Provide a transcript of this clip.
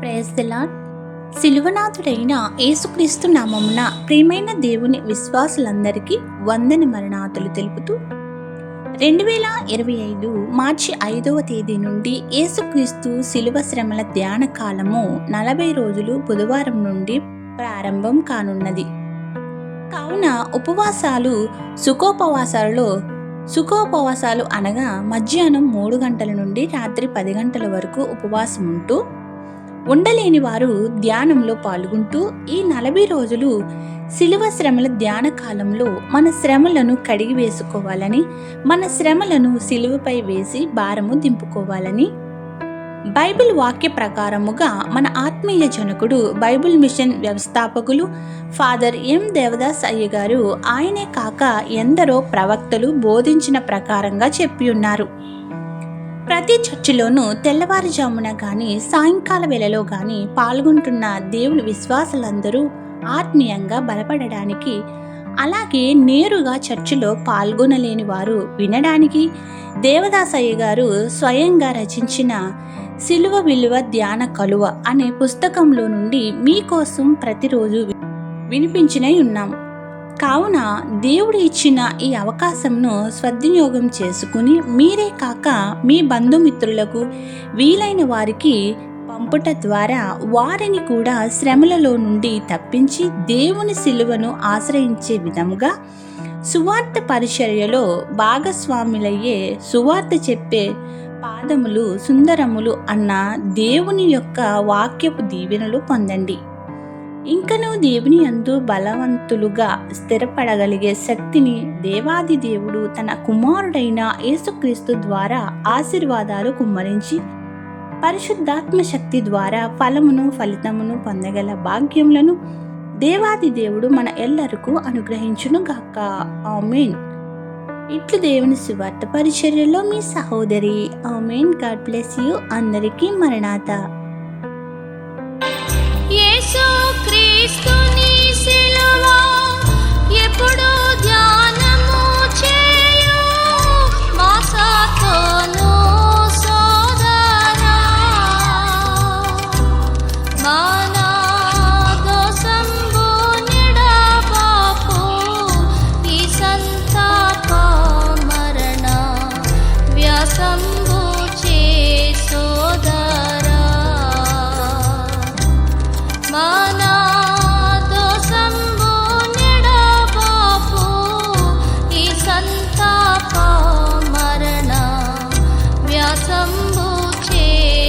Praise శిలువనాథుడైన lord యేసుక్రీస్తు నామమున ప్రియమైన దేవుని విశ్వాసులందరికీ వందన మరణాతులు తెలుపుతూ రెండు వేల ఇరవై ఐదు మార్చి ఐదవ తేదీ నుండి యేసుక్రీస్తు శిలువ శ్రమల ధ్యాన కాలము నలభై రోజులు బుధవారం నుండి ప్రారంభం కానున్నది. కావున ఉపవాసాలు సుఖోపవాసాలలో సుఖోపవాసాలు అనగా మధ్యాహ్నం మూడు గంటల నుండి రాత్రి పది గంటల వరకు ఉపవాసం ఉంటూ ఉండలేని వారు ధ్యానంలో పాల్గొంటూ ఈ నలభై రోజులు శిలువ శ్రమల ధ్యాన కాలంలో మన శ్రమలను కడిగి వేసుకోవాలని మన శ్రమలను శిలువపై వేసి భారము దింపుకోవాలని. బైబిల్ వాక్య ప్రకారముగా మన ఆత్మీయ జనకుడు బైబిల్ మిషన్ వ్యవస్థాపకులు ఫాదర్ ఎం దేవదాస్ అయ్య గారు ఆయనే కాక ఎందరో ప్రవక్తలు బోధించిన ప్రకారంగా చెప్పి ఉన్నారు. ప్రతి చర్చిలోనూ తెల్లవారుజామున కానీ సాయంకాల వేళలో కానీ పాల్గొంటున్న దేవుని విశ్వాసులందరూ ఆత్మీయంగా బలపడడానికి అలాగే నేరుగా చర్చిలో పాల్గొనలేని వారు వినడానికి దేవదాసయ్య గారు స్వయంగా రచించిన సిలువ విలువ ధ్యాన కలువ అనే పుస్తకంలో నుండి మీకోసం ప్రతిరోజు వినిపించినై ఉన్నాం. కావున దేవుడు ఇచ్చిన ఈ అవకాశంను సద్వినియోగం చేసుకుని మీరే కాక మీ బంధుమిత్రులకు వీలైన వారికి పంపుట ద్వారా వారిని కూడా శ్రమలలో నుండి తప్పించి దేవుని సిలువను ఆశ్రయించే విధముగా సువార్త పరిచర్యలో భాగస్వాములయ్యే సువార్త చెప్పే పాదములు సుందరములు అన్న దేవుని యొక్క వాక్యపు దీవెనలు పొందండి. ఇంకనూ దేవుని అందు బలవంతులుగా స్థిరపడగలిగే శక్తిని దేవాది దేవుడు తన కుమారుడైన యేసుక్రీస్తు ద్వారా ఆశీర్వాదాలు కుమ్మరించి పరిశుద్ధాత్మ శక్తి ద్వారా ఫలమును ఫలితమును పొందగల భాగ్యములను దేవాది దేవుడు మన ఎల్లరకు అనుగ్రహించును గాక ఆమెన్. ఇట్లు దేవుని సువార్త పరిచర్యలో మీ సహోదరి ఆమెన్. God bless you. అందరికీ మరణాత. Cristo शम्भो चे